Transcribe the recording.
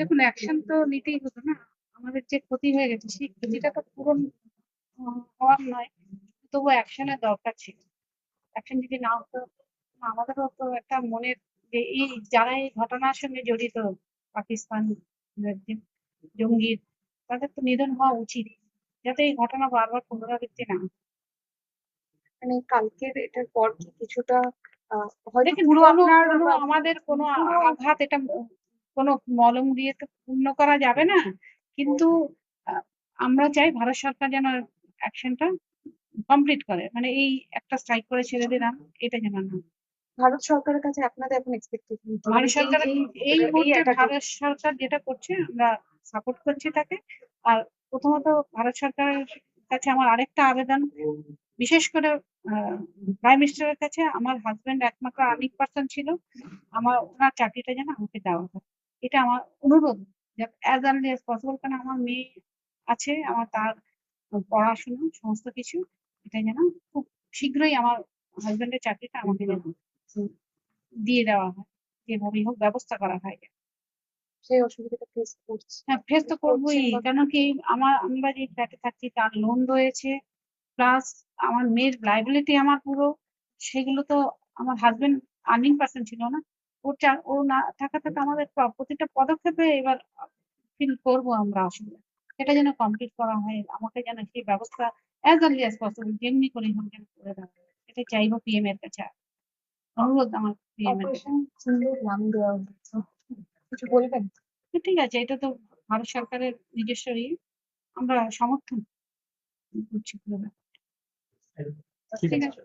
দেখুন অ্যাকশন তো নিতেই হতো না আমাদের যে ক্ষতি হয়ে গেছে সেই ক্ষতিটা তো পূরণ হওয়ার নয় তবু অ্যাকশনের দরকার ছিল অ্যাকশন যদি না হতো আমাদেরও তো একটা মনের যে এই যারা এই ঘটনার সঙ্গে জড়িত পাকিস্তান জঙ্গির তাদের তো নিধন হওয়া উচিত যাতে এই ঘটনা বারবার পুনরাবৃত্তি না। মানে কালকের এটার পর কিছুটা হয়তো আমাদের কোনো আঘাত এটা কোনো মলম দিয়ে তো পূর্ণ করা যাবে না। কিন্তু আমরা চাই ভারত সরকার যেন অ্যাকশনটা কমপ্লিট করে। মানে এই একটা স্ট্রাইক করে ছেড়ে দিলাম এটা যেন না। ভারত সরকারের কাছে আপনাদের এখন এক্সপেকটেশন ভারত সরকার এই মুহূর্তে ভারত সরকার যেটা করছে আমরা সাপোর্ট করছি তাকে। আর প্রথমত ভারত সরকারের কাছে আমার আরেকটা আবেদন। বিশেষ করে প্রাইম মিনিস্টারের কাছে আমার হাজবেন্ড একমাত্র আর্নিং পার্সন ছিল। আমার ওনার চাকরিটা যেন আমাকে দেওয়া হয়। এটা আমার অনুরোধ অ্যাজ আর্লি অ্যাজ পসিবল কারণ আমার মেয়ে আছে আমার তার পড়াশোনা সমস্ত কিছু এটা যেন খুব শীঘ্রই আমার হাজবেন্ডের চাকরিটা আমাকে যেন দিয়ে দেওয়া হয় যেভাবেই হোক ব্যবস্থা করা হয়। সেই অসুবিধাটা ফেস করছে। হ্যাঁ ফেস তো করবোই কেন কি আমার আমরা যে ফ্ল্যাটে থাকছি তার লোন রয়েছে প্লাস আমার মেয়ের লাইবিলিটি আমার পুরো সেগুলো তো আমার হাজবেন্ড আর্নিং পার্সন ছিল না। ওর ও না থাকা থাকা আমাদের প্রতিটা পদক্ষেপে এবার ফিল করব আমরা আসলে। এটা যেন কমপ্লিট করা হয় আমাকে যেন সেই ব্যবস্থা অ্যাজ আর্লি অ্যাজ পসিবল যেমনি করে হোক যেন করে দেওয়া। এটা চাইব পিএম এর কাছে অনুরোধ আমার পিএম এর কাছে। বলবেন? ঠিক আছে এটা তো ভারত সরকারের নিজস্ব ইয়ে আমরা সমর্থন করছি পুরো। ঠিক আছে।